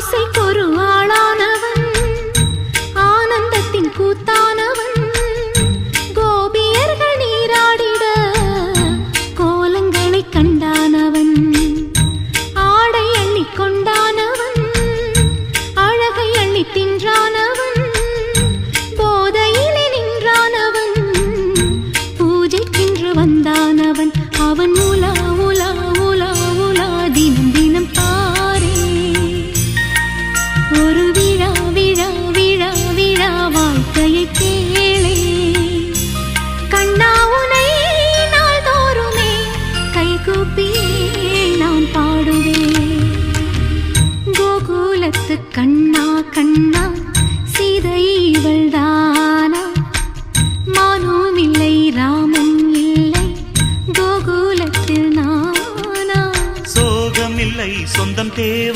ஆசைக்கொரு ஆளானவன் ஆனந்தத்தின் கூத்தானவன். கோபியர்கள் நீராடிட கோலங்களை கண்டானவன். ஆடை அள்ளி கொண்டானவன். அழகை அள்ளி தின்றான கோகுலத்து கண்ணா கண்ணா சீதை இவள் தானா மானும் இல்லை ராமன் இல்லை கோகுலத்தில் நானா? சோகம் இல்லை சொந்தம் தேவ